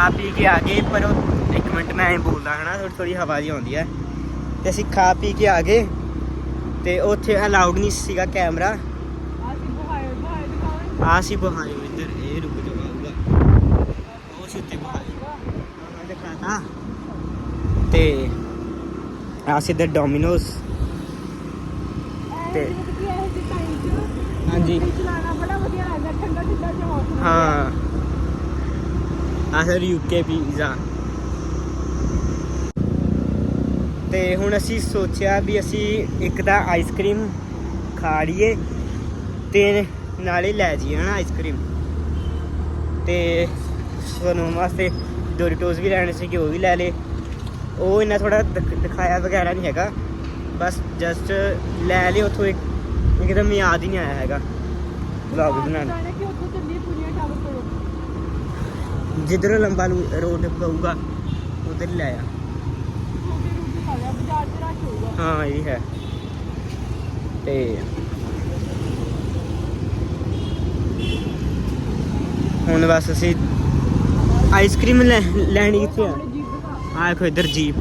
ਖਾ ਪੀ ਕੇ ਆ ਗਏ ਪਰ ਉਹ ਇੱਕ ਮਿੰਟ ਮੈਂ ਐਂ ਬੋਲਦਾ ਹਨਾ ਥੋੜੀ ਥੋੜੀ ਹਵਾ ਜੀ ਆਉਂਦੀ ਹੈ। ਤੇ ਅਸੀਂ ਖਾ ਪੀ ਕੇ ਆ ਗਏ ਤੇ ਉੱਥੇ ਅਲਾਉਡ ਨਹੀਂ ਸੀਗਾ ਕੈਮਰਾ। ਆ ਸੀ ਬਹਾਏ ਇੱਧਰ ਇਹ ਰੁਕ ਜਾਊਗਾ ਉਹ ਸੀ ਉੱਤੇ ਬਹਾਏ ਤੇ। ਆ ਸੀ ਇੱਧਰ ਡੋਮਿਨੋਸ ਤੇ ਹਾਂਜੀ। ਚਲਾਣਾ ਬੜਾ ਵਧੀਆ ਲੱਗਦਾ ਠੰਡਾ ਠੰਡਾ ਜਿਹਾ ਮੌਸਮ ਹਾਂ। ਆ ਸਰ ਯੂਕੇ ਪੀਜ਼ਾ ਤੇ ਹੁਣ ਅਸੀਂ ਸੋਚਿਆ ਵੀ ਅਸੀਂ ਇੱਕ ਤਾਂ ਆਈਸਕ੍ਰੀਮ ਖਾ ਲਈਏ ਤੇ ਨਾਲੇ ਲੈ ਜਾਈਏ ਹਨਾ ਆਈਸਕ੍ਰੀਮ ਤੇ ਸੋਨੂੰ ਵਾਸਤੇ ਡੋਰੀਟੋਸ ਵੀ ਲੈਣੇ ਸੀ ਕਿ ਉਹ ਵੀ ਲੈ ਲੇ ਉਹ ਇਹਨਾਂ ਥੋੜਾ ਦਿਖਾਇਆ ਵਗੈਰਾ ਨਹੀਂ ਹੈਗਾ। ਬਸ ਜਸਟ ਲੈ ਲਿਓ ਉੱਥੋਂ ਇੱਕ ਇੱਕਦਮ ਯਾਦ ਹੀ ਨਹੀਂ ਆਇਆ ਹੈਗਾ। ਵਲੌਗ ਬਣਾਉਣਾ ਜਾਣੇ ਕਿ ਉੱਥੋਂ ਚੱਲੀਏ ਪੁਰੀਆ ਟਾਵਰ ਕੋਲੋਂ ਜਿੱਧਰ ਲੰਬਾ ਰੋਡ ਪਊਗਾ, ਉਧਰ ਹੀ ਲਾਇਆ ਛੋਟੇ ਹਾਂ, ਇਹ ਹੈ। ਤੇ ਹੁਣ ਬਸ ਅਸੀਂ ਆਈਸਕ੍ਰੀਮ ਲੈ ਲੈਣੀ ਕਿੱਥੇ ਆ। ਆ ਦੇਖੋ ਇੱਧਰ ਜੀਪ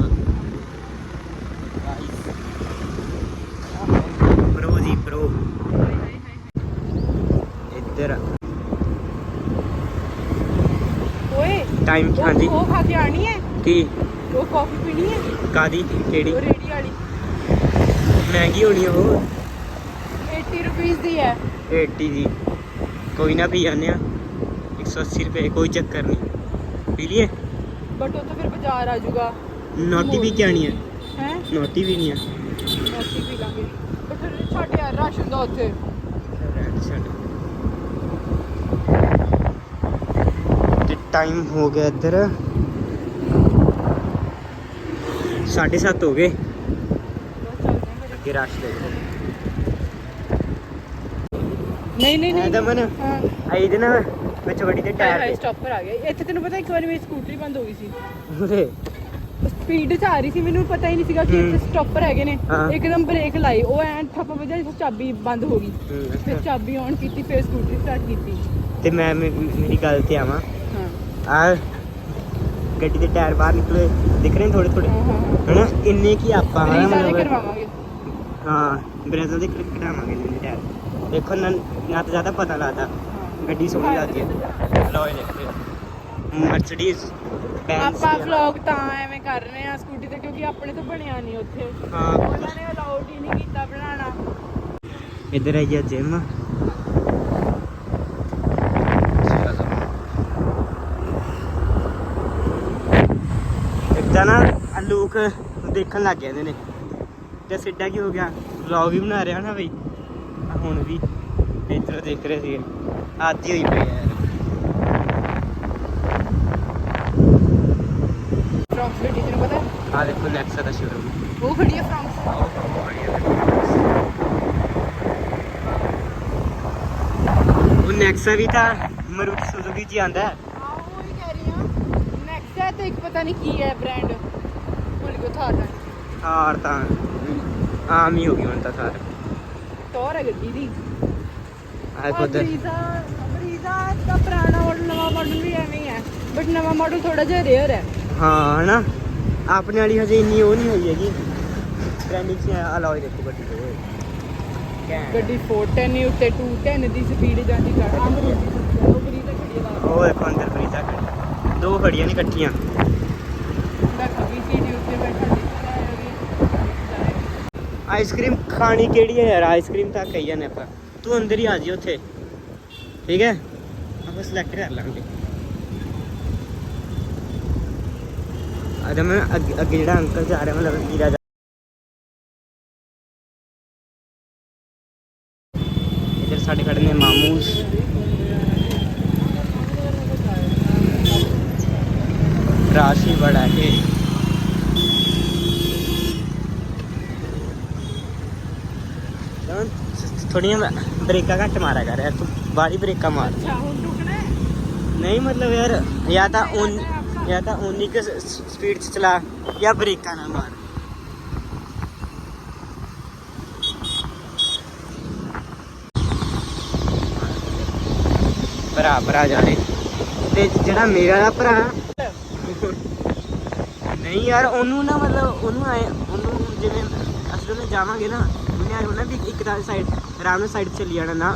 ਬਰੋ ਜੀ ਬਰੋ ਇੱਧਰ ਓਏ ਟਾਈਮ ਉਹ- ਹਾਂਜੀ। ਉਹ ਖਾ ਕੇ ਆਣੀ ਹੈ? ਕੀ? ਉਹ ਕਾਫੀ ਪੀਣੀ ਹੈ? ਕਾਦੀ ਕਿਹੜੀ? ਉਹ ਰੇੜੀ ਵਾਲੀ। ਮਹਿੰਗੀ ਹੋਣੀ ਉਹ? 80 ਰੁਪਏ ਦੀ ਹੈ। 80 ਦੀ। ਕੋਈ ਨਾ ਪੀ ਜਾਂਦੇ ਆ 180 ਰੁਪਏ ਕੋਈ ਚੱਕਰ ਨਹੀਂ। ਪੀ ਲਈਏ? ਬਟ ਉਹ ਤਾਂ ਫਿਰ ਬਾਜ਼ਾਰ ਆ ਜਾਊਗਾ। ਨੋਟੀ ਵੀ ਕਿਆਣੀ ਹੈ ਹੈ? ਨੋਟੀ ਵੀ ਨਹੀਂ ਹੈ ਅਸੀਂ ਪੀ ਲਾਂਗੇ। ਬਟ ਛੱਡ ਯਾਰ ਰਸ਼ ਹੁੰਦਾ ਉੱਥੇ ਤੇ ਟਾਈਮ ਹੋ ਗਿਆ ਇੱਧਰ। 7:30 ਹੋ ਗਏ। ਅੱਗੇ ਰਸ਼ ਦੇਖੋ। ਨਹੀਂ ਨਹੀਂ ਨਹੀਂ। ਦਮਨ ਆਈ ਦੇ ਨਾ ਵਿੱਚ ਵੱਡੀ ਹਾਈ ਟਾਇਰ ਤੇ। ਸਟਾਪਰ ਆ ਗਿਆ। ਇੱਥੇ ਤੈਨੂੰ ਪਤਾ ਇੱਕ ਵਾਰੀ ਮੇਰੀ ਸਕੂਟਰੀ ਬੰਦ ਹੋ ਗਈ ਸੀ। ਸਪੀਡ ਚ ਆ ਰਹੀ ਸੀ ਮੈਨੂੰ ਪਤਾ ਹੀ ਨਹੀਂ ਸੀਗਾ ਕਿ। ਇੱਥੇ ਸਟਾਪਰ ਹੈਗੇ ਨੇ। ਇੱਕਦਮ ਬ੍ਰੇਕ ਲਾਈ। ਉਹ ਐਂ ਠੱਪ ਵਜਾ ਜਿਸ ਚਾਬੀ ਬੰਦ ਹੋ ਗਈ। ਫਿਰ ਚਾਬੀ ਔਨ ਕੀਤੀ ਫਿਰ ਸਕੂਟਰੀ ਸਟਾਰਟ ਕੀਤੀ। ਤੇ ਮੈਂ ਮੇਰੀ ਗੱਲ ਤੇ ਆਵਾਂ। ਆ ਗੱਡੀ ਦੇ ਟਾਇਰ ਬਾਹਰ ਨਿਕਲੇ ਦਿਖ ਰਹੇ ਨੇ ਥੋੜੇ ਥੋੜੇ ਹਨਾ? ਇੰਨੇ ਕੀ ਆਪਾਂ ਹਨਾ ਮਤਲਬ ਹਾਂ ਬ੍ਰੇਜ਼ਾਂ ਦੇ ਕਢਾਵਾਂਗੇ ਨੇ ਟਾਇਰ। ਦੇਖੋ ਨਾ ਨਾ ਤਾਂ ਜ਼ਿਆਦਾ ਪਤਾ ਲੱਗਦਾ। ਗੱਡੀ ਸੋਹਣੀ ਲੱਗਦੀ ਹੈ। ਲਓ ਇਹ ਦੇਖੋ। ਮਰਸੀਡੀਜ਼ ਆਪਾਂ ਵਲੌਗ ਤਾਂ ਐਵੇਂ ਕਰ ਰਹੇ ਆ ਸਕੂਟੀ ਤੇ ਕਿਉਂਕਿ ਆਪਣੇ ਤੋਂ ਬਣਿਆ ਨਹੀਂ ਉੱਥੇ। ਹਾਂ। ਉਹਨਾਂ ਨੇ ਅਲਾਉਡ ਹੀ ਨਹੀਂ ਕੀਤਾ ਬਣਾਉਣਾ। ਇੱਧਰ ਹੈ ਜੀ ਜਿਮ ਲੋਕ ਦੇਖਣ ਲੱਗ ਜਾਂਦੇ ਨੇ। ਤੇ ਸਿੱਧਾ ਕੀ ਹੋ ਗਿਆ? ਵਲੌਗ ਵੀ ਬਣਾ ਰਿਹਾ ਨਾ ਬਈ। ਹੁਣ ਵੀ ਇੱਧਰ ਦੇਖ ਰਹੇ ਸੀ ਆਦੀ ਹੋਈ ਪਈ ਹੈ। ਫਰੌਂਕਸ ਗੱਡੀ ਤੈਨੂੰ ਪਤਾ ਆ ਦੇਖੋ ਨੈਕਸਾ ਦਾ ਸ਼ੋਰੂਮ ਉਹ ਖੜੀ ਹੈ ਫਰੌਂਕਸ ਉਹ ਨੈਕਸਾ ਵੀ ਤਾਂ ਮਰੂਤੀ ਸੁਜ਼ੂਕੀ ਹੀ ਆਂਦਾ ਹੈ। ਹਾਂ ਉਹ ਹੀ ਕਹਿ ਰਹੀ ਹਾਂ। ਨੈਕਸਟ ਹੈ ਤੇ ਇੱਕ ਪਤਾ ਨਹੀਂ ਕੀ ਹੈ ਬ੍ਰਾਂਡ ਥਾਰ ਦਾ ਥਾਰ ਤਾਂ ਆਮ ਹੀ ਹੋ ਗਈ ਹੁਣ ਤਾਂ ਥਾਰ। ਟੌਰ ਹੈ ਗੱਡੀ ਦੀ। ਆ ਬਰੀਜ਼ਾ ਬਰੀਜ਼ਾ ਦਾ ਪੁਰਾਣਾ ਮਾਡਲ ਨਵਾਂ ਮਾਡਲ ਵੀ ਐਵੇਂ ਹੀ ਹੈ। ਬਟ ਨਵਾਂ ਮਾਡਲ ਥੋੜਾ ਜਿਹਾ ਰੇਅਰ ਹੈ। ਹਾਂ ਹਨਾ? ਆਪਣੇ ਵਾਲੀ ਹਜੇ ਇੰਨੀ ਉਹ ਨਹੀਂ ਹੋਈ ਹੈਗੀ। ਟ੍ਰੈਂਡਿੰਗ ਚ ਅਲਾਉ ਦੇਖੋ ਗੱਡੀ ਦੇ। ਗੱਡੀ 410 ਹੀ ਉੱਤੇ 210 ਦੀ ਸਪੀਡ ਜਾਂਦੀ ਕਰ ਆਮ ਉਹ ਬਰੀਜ਼ਾ ਖੜੀ ਹੈ ਉਹ ਦੇਖੋ ਅੰਦਰ ਬਰੀਜ਼ਾ ਖੜੀ ਦੋ ਖੜੀਆਂ ਨਹੀਂ ਇਕੱਠੀਆਂ ਮੈਂ ਖੱਬੀ ਸੀਟ ਦੇ ਉੱਤੇ ਬੈਠਾ ਆਈਸਕ੍ਰੀਮ ਖਾਣੀ ਕਿਹੜੀ ਹੈ ਯਾਰ? ਆਈਸਕ੍ਰੀਮ ਤਾਂ ਕਹੀ ਜਾਂਦੇ ਆਪਾਂ। ਤੂੰ ਅੰਦਰ ਹੀ ਆ ਜੀ ਉੱਥੇ। ਠੀਕ ਹੈ? ਆਪਾਂ ਸਿਲੈਕਟ ਕਰ ਲਾਂਗੇ। ਅਰੇ ਮੈਂ ਅੱਗੇ ਜਿਹੜਾ ਅੰਕਲ ਜਾ ਰਿਹਾ, ਮਤਲਬ ਵੀਰਾ ਇੱਧਰ ਸਾਡੇ ਖੜੇ ਨੇ ਮਾਮੂਸ। ਰਾਸ਼ੀ ਬੜਾ ਹੈ। ਥੋੜੀਆਂ ਬ੍ਰੇਕਾਂ ਘੱਟ ਮਾਰਿਆ ਕਰ ਯਾਰ ਤੂੰ ਬਾਰੀ ਬ੍ਰੇਕਾਂ ਮਾਰ। ਅੱਛਾ ਹੁਣ ਨਹੀਂ ਮਤਲਬ ਯਾਰ ਜਾਂ ਤਾਂ ਉਨ ਜਾਂ ਤਾਂ ਉਨੀ ਕੁ ਸਪੀਡ ਚ ਚਲਾ ਜਾਂ ਬ੍ਰੇਕਾਂ ਨਾ ਮਾਰ। ਭਰਾ ਭਰਾ ਜਾਣੇ। ਤੇ ਜਿਹੜਾ ਮੇਰਾ ਦਾ ਭਰਾ ਨਹੀਂ ਯਾਰ ਉਹਨੂੰ ਨਾ ਮਤਲਬ ਉਹਨੂੰ ਆਏ ਉਹਨੂੰ ਜਿਵੇਂ ਅਸੀਂ ਉਹਨੇ ਜਾਵਾਂਗੇ ਨਾ ਉਹਨੇ ਆਏ ਹੋਣਾ ਵੀ ਇੱਕ ਤਾਂ ਸਾਈਡ ਆਰਾਮ ਨਾਲ ਸਾਈਡ ਚੱਲੀ ਜਾਣਾ ਨਾ।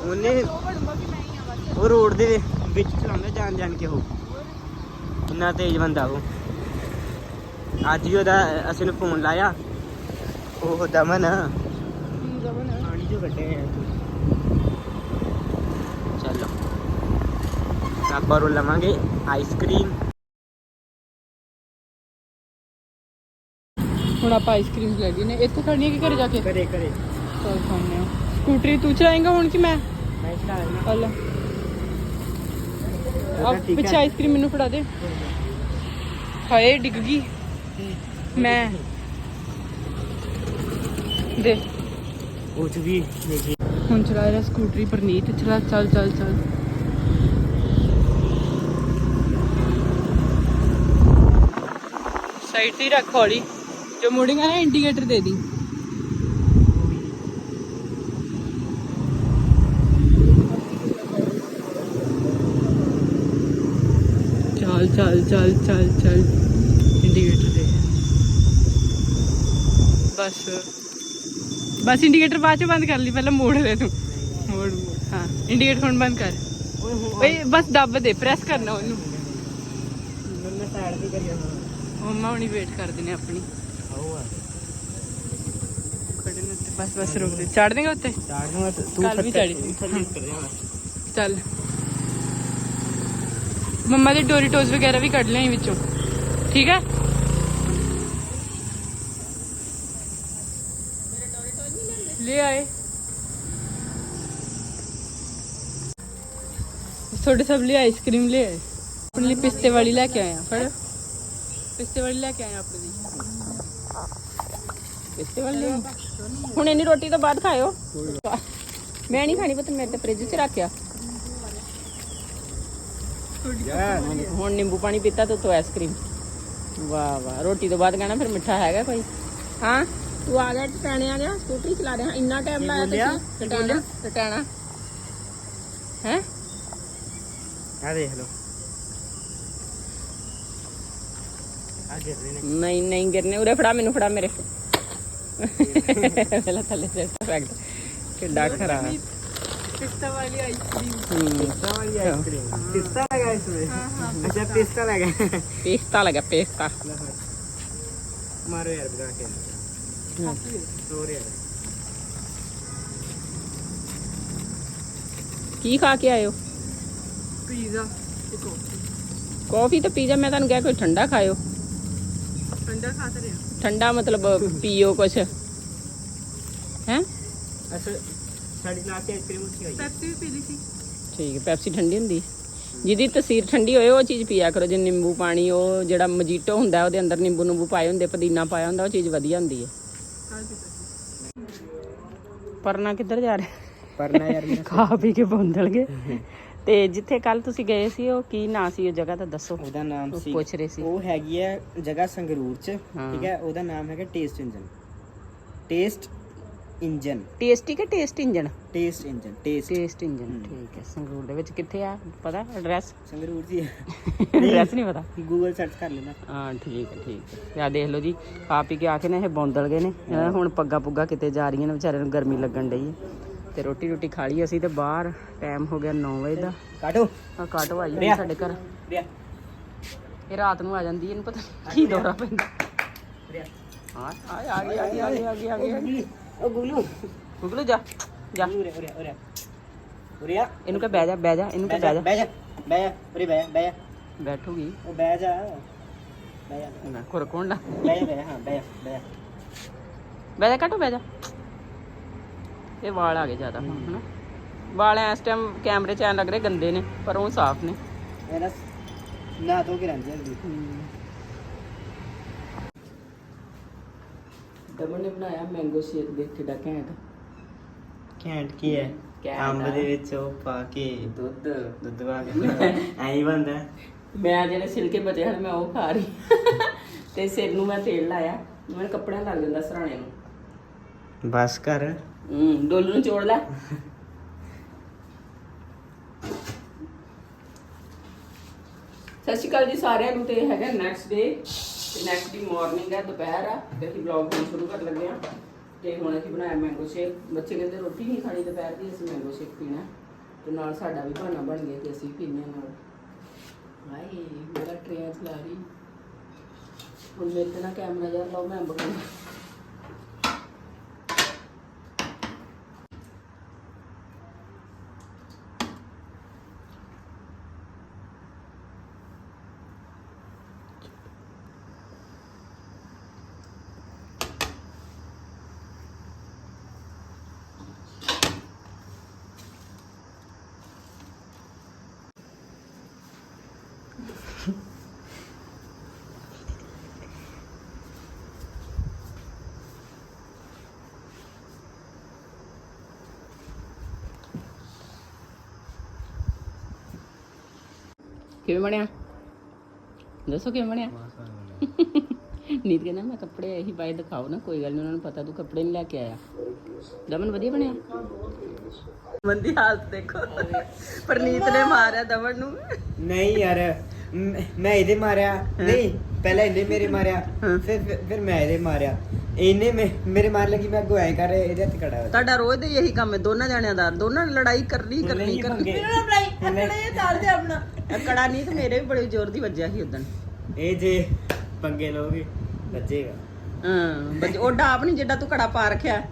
ਉਹਨੇ ਉਹ ਹੀ ਰੋਡ ਦੇ ਵਿੱਚ ਚਲਾਉਂਦਾ ਜਾਣ ਜਾਣ ਕੇ ਉਹ। ਇੰਨਾ ਤੇਜ਼ ਬੰਦਾ ਉਹ। ਅੱਜ ਵੀ ਉਹਦਾ ਅਸੀਂ ਨੂੰ ਫੋਨ ਲਾਇਆ। ਉਹ ਦਮਨ ਦਮਨ ਪਾਣੀ ਚੋਂ ਕੱਢੇ ਆ ਚਲੋ। ਆਪਾਂ ਰੋ ਲਵਾਂਗੇ ਆਈਸਕ੍ਰੀਮ ਹੁਣ ਆਪਾਂ ਆਈਸਕ੍ਰੀਮ ਲੈ ਲਈ ਨੇ ਇੱਥੇ ਖੜਨੀ ਹੈ ਕਿ ਘਰੇ ਜਾ ਕੇ? ਕਰੇ ਕਰੇ ਆ ਸਕੂਟਰੀ ਤੂੰ ਚਲਾਏਂਗਾ ਹੁਣ ਕਿ ਮੈਂ? ਮੈਂ ਚਲਾ ਲੈਣਾ ਹਲ ਆ ਉਹਦਾ ਠੀਕ ਪਿੱਛੇ ਹੈ। ਆਈਸਕ੍ਰੀਮ ਮੈਨੂੰ ਫੜਾ ਦੇ। ਹਾਏ ਡਿੱਗ ਗਈ। ਮੈਂ। ਦੇ। ਉਹ ਚ ਵੀ ਹੁਣ ਚਲਾ ਰਿਹਾ ਸਕੂਟਰੀ ਪਰਨੀਤ। ਚਲਾ ਚੱਲ ਚੱਲ ਚੱਲ। ਸਾਈਡ ਤੇ ਰੱਖ ਹੌਲੀ। ਜੋ ਮੁੜੇਗਾ ਨਾ ਇੰਡੀਕੇਟਰ ਦੇ ਦੀ। ਚੱਲ ਚੱਲ ਚੱਲ ਚੱਲ। ਇੰਡੀਕੇਟਰ ਦੇ। ਬਸ। ਬਸ ਇੰਡੀਕੇਟਰ ਬਾਅਦ ਚ ਬੰਦ ਕਰ ਲਈ ਪਹਿਲਾਂ ਮੋੜ ਲੈ ਤੂੰ। ਮੋੜ ਮੋੜ। ਹਾਂ ਇੰਡੀਕੇਟਰ ਹੁਣ ਬੰਦ ਕਰ। ਓਏ ਬਸ ਦੱਬ ਦੇ ਪ੍ਰੈਸ ਕਰਨਾ ਉਹਨੂੰ। ਮੈਂ ਸਾਈਡ ਤੇ ਕਰੀ ਜਾਣਾ ਮੰਮਾ ਹੁਣੀ ਵੇਟ ਕਰਦੇ ਨੇ ਆਪਣੀ। ਖੜੇ ਨੇ ਉੱਤੇ ਬਸ ਬਸ ਰੁਕ ਦੇ ਚੜ ਦੇਗਾ ਉੱਤੇ? ਚਾਰ ਨੂੰ ਤੂੰ ਵੀ ਚੱਲ। ਮੰਮਾ ਦੇ ਡੋਰੀਟੋਸ ਵਗੈਰਾ ਵੀ ਕੱਢ ਲਿਆਈ ਵਿੱਚੋਂ। ਠੀਕ ਹੈ? ਲੈ ਆਏ। ਤੁਹਾਡੇ ਸਭ ਲਈ ਆਈਸਕ੍ਰੀਮ ਲੈ ਆਏ। ਆਪਣੇ ਲਈ ਪਿਸਤੇ ਵਾਲੀ ਲੈ ਕੇ ਆਏ ਆ, ਫੜ। ਪਿਸਤੇ ਵਾਲੀ ਲੈ ਕੇ ਆਏ ਆ ਆਪਣੇ ਲਈ। ਪਿਸਤੇ ਵਾਲੀ ਹੁਣ ਇੰਨੀ ਰੋਟੀ ਤੋਂ ਬਾਅਦ ਖਾਇਓ। ਮੈਂ ਨਹੀਂ ਖਾਣੀ ਪਤਾ, ਮੈਂ ਤੇ ਫ੍ਰਿਜ 'ਚ ਰੱਖਿਆ ਹੁਣ ਨਿੰਬੂ ਪਾਣੀ ਪੀਤਾ ਤੇ ਤੋ ਆਈਸਕ੍ਰੀਮ ਵਾਹ ਵਾਹ। ਰੋਟੀ ਤੋਂ ਬਾਅਦ ਕਹਿਣਾ ਫਿਰ ਮਿੱਠਾ ਹੈਗਾ ਕੋਈ? ਹਾਂ। ਤੂੰ ਆ ਗਿਆ ਟਟਾਣੇ ਆ ਗਿਆ। ਸਕੂਟਰੀ ਚਲਾ ਰਿਹਾ। ਇੰਨਾ ਟਾਈਮ ਲਾਇਆ? ਤੁਸੀਂ? ਟਟਾਣਾ ਟਟਾਣਾ ਹੈ? ਆ ਦੇਖ ਲਓ। ਆ ਗਿਰ ਰਹੇ ਨੇ। ਨਹੀਂ ਨਹੀਂ ਗਿਰਨੇ। ਉਰੇ ਫੜਾ ਮੈਨੂੰ ਫੜਾ ਮੇਰੇ। ਪਹਿਲਾਂ ਥੱਲੇ ਸੇ ਫੈਕਟ ਕਿੱਡਾ ਖਰਾ ਪਿਸਤਾ ਵਾਲੀ ਆਈਸਕ੍ਰੀਮ पिस्ता वाली आइसक्रीम पिस्ता लगा इसमें अच्छा पिस्ता लगा ਪਿਸਤਾ ਲਗਾ ਪਿਸਤਾ मारो यार बजा के और यार ਕੀ ਖਾ ਕੇ ਆਇਓ ਪੀਜ਼ਾ ਤੇ ਕਾਫੀ ਤੇ ਪੀਜ਼ਾ ਮੈਂ ਤੁਹਾਨੂੰ ਕਿਹਾ ਕੋਈ ਠੰਡਾ ਖਾਇਓ ਠੰਡਾ ਖਾ ਤੇ ਰਿਹਾ ਠੰਡਾ ਮਤਲਬ ਪੀਓ ਕੁਛ ਹੈ ਠੀਕ ਪੈਪਸੀ ਠੰਡੀ ਹੁੰਦੀ। ਜਿਹਦੀ ਤਸੀਰ ਠੰਡੀ ਹੋਏ ਉਹ ਚੀਜ਼ ਪੀਆ ਕਰੋ। ਜੇ ਨਿੰਬੂ ਪਾਣੀ ਉਹ ਜਿਹੜਾ ਮਜੀਟੋ ਹੁੰਦਾ ਉਹਦੇ ਅੰਦਰ ਨਿੰਬੂ ਨਿੰਬੂ ਪਾਏ ਹੁੰਦੇ ਪੁਦੀਨਾ ਪਾਇਆ ਹੁੰਦਾ ਉਹ ਚੀਜ਼ ਵਧੀਆ ਹੁੰਦੀ ਹੈ। ਪਰਨਾ ਕਿੱਧਰ ਜਾ ਰਿਹਾ? ਪਰ ਨਾ ਯਾਰ ਖਾ ਪੀ ਕੇ ਬੋਂਦਲ ਗਏ। ਤੇ ਜਿੱਥੇ ਕੱਲ ਤੁਸੀਂ ਗਏ ਸੀ ਉਹ ਕੀ ਨਾਂ ਸੀ ਉਹ ਜਗ੍ਹਾ ਦਾ ਦੱਸੋ। ਉਹਦਾ ਨਾਮ ਉਹ ਸੀ ਪੁੱਛ ਰਹੇ ਸੀ। ਉਹ ਹੈਗੀ ਹੈ ਜਗ੍ਹਾ ਸੰਗਰੂਰ ਚ ਠੀਕ ਹੈ। ਉਹਦਾ ਨਾਮ ਹੈਗਾ taste engine taste engine. Tasty ਕਿ taste engine taste engine taste. Taste engine ਠੀਕ ਹੈ। ਸੰਗਰੂਰ ਦੇ ਵਿੱਚ ਕਿੱਥੇ ਆ? ਪਤਾ? ਐਡਰੈਸ? ਸੰਗਰੂਰ ਦੀ ਐਡਰੈਸ ਨਹੀਂ ਪਤਾ। ਗੂਗਲ ਸਰਚ ਕਰ ਲੈਣਾ। ਹਾਂ ਠੀਕ ਹੈ ਠੀਕ ਹੈ। ਆ ਦੇਖ ਲਓ ਜੀ ਖਾ ਪੀ ਕੇ ਆ ਕੇ ਨਾ ਇਹ ਬੌਂਦਲ ਗਏ ਨੇ। ਹੁਣ ਪੱਗਾ ਪੁੱਗਾ ਕਿਤੇ ਜਾ ਰਹੀਆਂ ਨੇ ਵਿਚਾਰਿਆਂ ਨੂੰ ਗਰਮੀ ਲੱਗਣ ਡਈ ਹੈ। ਤੇ ਰੋਟੀ ਰੋਟੀ ਖਾ ਲਈ ਅਸੀਂ ਤੇ ਬਾਹਰ ਟਾਈਮ ਹੋ ਗਿਆ 9 ਵਜੇ ਦਾ। ਕਾਟੋ। ਆ ਕਾਟੋ ਆਈ ਰਿਆ। ਸਾਡੇ ਘਰ। ਇਹ ਰਾਤ ਨੂੰ ਆ ਜਾਂਦੀ ਹੈ, ਇਹਨੂੰ ਪਤਾ ਕੀ ਦੌਰਾ ਪੈਂਦਾ। ਹਾਂ ਆ ਆ ਗਈ ਆ ਗਈ ਆ ਗਈ, ਆ ਗਈ ਉਹ ਗੁਗਲੂ ਗੁਗਲੂ ਜਾ ਜਾ ਉਰੇ ਉਰੇ ਉਰੇ ਉਰੇ ਆ ਇਹਨੂੰ ਕਹ ਬਹਿ ਜਾ ਬਹਿ ਜਾ ਇਹਨੂੰ ਬਹਿ ਕਹ ਜਾ ਬਹਿ ਜਾ ਬਹਿ ਜਾ ਬਹਿ ਜਾ ਉਰੇ ਬਹਿ ਜਾ, ਬਹਿ ਜਾ ਬੈਠੂਗੀ ਉਹ ਬਹਿ ਜਾ ਬਹਿ ਜਾ ਨਾ ਖੁਰ ਕੋਣ ਲਾ ਬਹਿ ਜਾ ਬਹਿ ਜਾ, ਹਾਂ ਬਹਿ ਜਾ ਬਹਿ ਜਾ ਬਹਿ ਜਾ ਕਾਟੋ ਬਹਿ ਜਾ ਇਹ ਵਾਲ ਆ ਗਏ ਜ਼ਿਆਦਾ ਹੁਣ ਹਨਾ ਵਾਲ ਇਸ ਟਾਈਮ ਕੈਮਰੇ 'ਚ ਐਂ ਲੱਗ ਰਹੇ ਗੰਦੇ ਨੇ ਪਰ ਉਹ ਸਾਫ਼ ਨੇ ਇਹਦਾ ਨਾ ਧੋ ਕੇ ਰਹਿੰਦੀ ਹੈ ਦਮਨ ਨੇ ਬਣਾਇਆ ਮੈਂਗੋ ਸ਼ੇਕ ਦੇਖ ਕਿੱਡਾ ਘੈਂਟ। ਘੈਂਟ ਕੀ ਹੈ? ਘੈਂਟ ਅੰਬ ਆ। ਦੇ ਵਿੱਚ ਉਹ ਪਾ ਕੇ ਦੁੱਧ ਦੁੱਧ ਪਾ ਕੇ। ਐਂ ਹੀ ਬਣਦਾ। ਮੈਂ ਜਿਹੜੇ ਛਿਲਕੇ ਬਚੇ ਹਨ ਮੈਂ ਉਹ ਖਾ ਰਹੀ ਤੇ ਸਿਰ ਨੂੰ ਮੈਂ ਤੇਲ ਲਾਇਆ। ਮੈਨੂੰ ਕੱਪੜਿਆਂ ਲੱਗ ਜਾਂਦਾ ਸਰਾਣੇ ਨੂੰ। ਬਸ ਕਰ। ਹੂੰ ਡੋਲੂ ਨੂੰ ਚੋੜ ਲੈ। ਸਤਿ ਸ਼੍ਰੀ ਅਕਾਲ ਜੀ ਸਾਰਿਆਂ ਨੂੰ ਤੇ ਹੈਗਾ ਨੈਕਸਟ ਡੇ ਤੇ ਨੈਕਸਟ ਦੀ ਮਾਰਨਿੰਗ ਹੈ, ਦੁਪਹਿਰ ਆ, ਤੇ ਅਸੀਂ ਵਲੌਗ ਨੂੰ ਸ਼ੁਰੂ ਕਰ ਲੱਗੇ ਆ ਤੇ ਹੁਣ ਅਸੀਂ ਬਣਾਇਆ ਮੈਂਗੋ ਸ਼ੇਕ ਬੱਚੇ ਕਹਿੰਦੇ ਰੋਟੀ ਨਹੀਂ ਖਾਣੀ ਦੁਪਹਿਰ ਦੀ, ਅਸੀਂ ਮੈਂਗੋ ਸ਼ੇਕ ਪੀਣਾ। ਤੇ ਨਾਲ ਸਾਡਾ ਵੀ ਬਹਾਨਾ ਬਣ ਗਿਆ ਕਿ ਅਸੀਂ ਪੀਣੇ ਆ ਨਾਲ। ਹਾਏ, ਮੇਰਾ ਟ੍ਰੇਨ ਚਲਾ ਰਹੀ। ਹੁਣ ਮੇਰੇ ਤੇ ਨਾ ਕੈਮਰਾ ਜਾ ਲਾਓ, ਮੈਂ ਅੰਬ ਖਾਣਾ ਕਿਵੇਂ ਬਣਿਆ? ਦੱਸੋ ਕਿਵੇਂ ਬਣਿਆ? ਨੀਤ ਕਹਿੰਦਾ ਮੈਂ ਕੱਪੜੇ ਇਹੀ ਪਾਏ ਦਿਖਾਓ ਨਾ ਕੋਈ ਗੱਲ ਨਹੀਂ ਉਹਨਾਂ ਨੂੰ ਪਤਾ ਤੂੰ ਕੱਪੜੇ ਨਹੀਂ ਲੈ ਕੇ ਆਇਆ। ਦਮਨ ਵਧੀਆ ਬਣਿਆ? ਮੰਦੀ ਹਾਲਤ ਦੇਖੋ। ਪਰਨੀਤ ਨੇ ਮਾਰਿਆ ਦਮਨ ਨੂੰ। ਨਹੀਂ ਯਾਰ ਮ- ਇਹਦੇ ਮਾਰਿਆ। ਨਹੀਂ ਪਹਿਲਾਂ ਇਹਨੇ ਮੇਰੇ ਮਾਰਿਆ ਫਿਰ- ਫਿਰ ਮੈਂ ਇਹਦੇ ਮਾਰਿਆ। ਇਹਨੇ ਮੇ- ਮੇਰੇ ਮਾਰ ਲੱਗੀ ਮੈਂ ਅੱਗੋਂ ਐ ਕਰ ਇਹਦੇ ਹੱਥ ਕੜਾ ਹੋਇਆ। ਤੁਹਾਡਾ ਰੋਜ਼ ਦਾ ਹੀ ਇਹੀ ਕੰਮ ਹੈ ਦੋਨਾਂ ਜਣਿਆਂ ਦਾ। ਦੋਨਾਂ ਨੇ ਲੜਾਈ ਕਰਨੀ ਕਰਨੀ ਨਹੀਂ ਕਰਨੀ। ਮੰਗੇ। ਆਪਣਾ। ਕੜਾ ਨਹੀਂ ਤੇ ਮੇਰੇ ਵੀ ਬੜੇ ਜ਼ੋਰ ਦੀ ਵੱਜਿਆ ਸੀ ਉਦੋਂ ਇਹ ਜੇ ਪੰਗੇ ਲੋਗੇ ਵੱਜੇਗਾ। ਹਾਂ ਬੱਜ ਉਹ ਡਾਪ ਨਹੀਂ ਜਿੱਡਾ ਤੂੰ ਕੜਾ ਪਾ ਰੱਖਿਆ।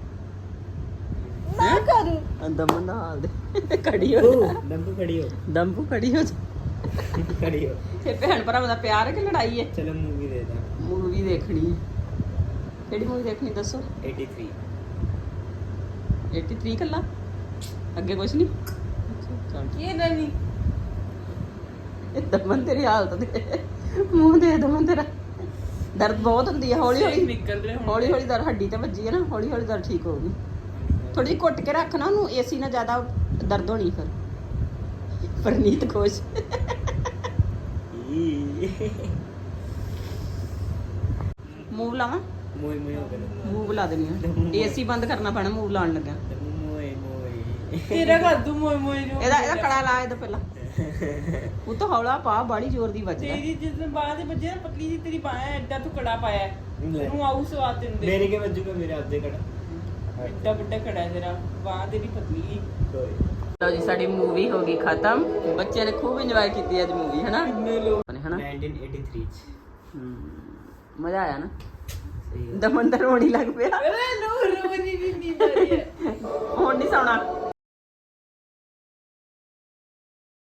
ਨਾ ਕਰ। ਦਮਨ ਦਾ ਹਾਲ ਦੇ। ਖੜੀ ਹੋ ਦੰਬੂ ਖੜੀ ਹੋ। ਦੰਬੂ ਖੜੀ ਹੋ ਜਾ। ਖੜੀ ਹੋ। ਇਹ ਭੈਣ ਭਰਾਵਾਂ ਦਾ ਪਿਆਰ ਹੈ ਕਿ ਲੜਾਈ ਹੈ? ਚਲੋ ਮੂਵੀ ਦੇ ਦਾਂ ਮੂਵੀ ਦੇਖਣੀ ਹੈ। ਕਿਹੜੀ ਮੂਵੀ ਦੇਖਣੀ ਦੱਸੋ? 83 83 ਕੱਲਾ ਅੱਗੇ ਕੁਝ ਨਹੀਂ ਇਹ ਨਹੀਂ। ਇਹ ਦਮਨ ਤੇਰੀ ਹਾਲਤ ਦੇ ਮੂੰਹ ਦੇ ਦਮਨ ਤੇਰਾ। ਦਰਦ ਬਹੁਤ ਹੁੰਦੀ ਹੈ ਹੌਲੀ ਹੌਲੀ ਨਿਕਲ ਰਹੇ ਹੁਣ। ਹੌਲੀ ਹੌਲੀ ਦਰ ਹੱਡੀ ਤੇ ਵੱਜੀ ਹੈ ਨਾ ਹੌਲੀ ਹੌਲੀ ਦਰ ਠੀਕ ਹੋਊਗੀ। ਥੋੜੀ ਜਿਹੀ ਘੁੱਟ ਕੇ ਰੱਖ ਨਾ ਉਹਨੂੰ ਏਸੀ ਨਾਲ ਜ਼ਿਆਦਾ ਦਰਦ ਹੋਣੀ ਫਿਰ। ਪਰਨੀਤ ਖੁਸ਼। ਮੂਵ ਲਾਵਾਂ? ਹੋ ਗਿਆ। ਮੂਵ ਲਾ ਦੇਣੀ ਆ। ਏਸੀ ਬੰਦ ਕਰਨਾ ਪੈਣਾ ਮੂਵ ਲਾਉਣ ਲੱਗਾ ਮੋਏ ਮੋਏ ਤੇਰਾ ਕਰ ਦੂ ਮੋਏ ਮੋਏ ਜੋ ਇਹਦਾ ਇਹਦਾ ਕੜਾ ਲਾ ਇਹਦਾ ਪਹਿਲਾਂ। ਉਹ ਤਾਂ ਹੌਲਾ ਪਾ ਬਾੜੀ ਜ਼ੋਰ ਦੀ ਵੱਜਦਾ ਤੇਰੀ ਜਿਸ ਦਿਨ ਬਾਹ ਦੇ ਬੱਜੇ ਨਾ ਪਤਲੀ ਜੀ ਤੇਰੀ ਬਾਹ ਹੈ ਐਡਾ ਤੂੰ ਕੜਾ ਪਾਇਆ ਹੈ। ਲੈ। ਉਹਨੂੰ ਆਉ ਸਵਾਦ ਦਿੰਦੇ ਮੇਰੇ ਕੇ ਵੱਜੂਗਾ ਮੇਰੇ ਆਪਦੇ ਕੜਾ? ਐਡਾ ਵੱਡਾ ਕੜਾ ਹੈ ਤੇਰਾ ਬਾਹ ਤੇਰੀ ਪਤਲੀ ਜੀ। ਕੋਈ। ਲਓ ਜੀ ਸਾਡੀ ਮੂਵੀ ਹੋ ਗਈ ਖਤਮ। ਬੱਚਿਆਂ ਨੇ ਖੂਬ ਇੰਜੋਏ ਕੀਤੀ ਅੱਜ ਮੂਵੀ ਹੈਨਾ? ਕਿੰਨੇ ਲੋਕ। ਹੈਨਾ? 1983 ਚ। ਹਮ, ਮਜ਼ਾ ਆਇਆ ਨਾ? ਦਮਨ ਤਾਂ ਰੋਣੀ ਲੱਗ ਪਿਆ। ਅਰੇ ਨੋ ਰੋਣੀ ਵੀ ਨਹੀਂ ਮਾਰੀ ਹੈ। ਹੁਣ ਨਹੀਂ ਸੌਣਾ।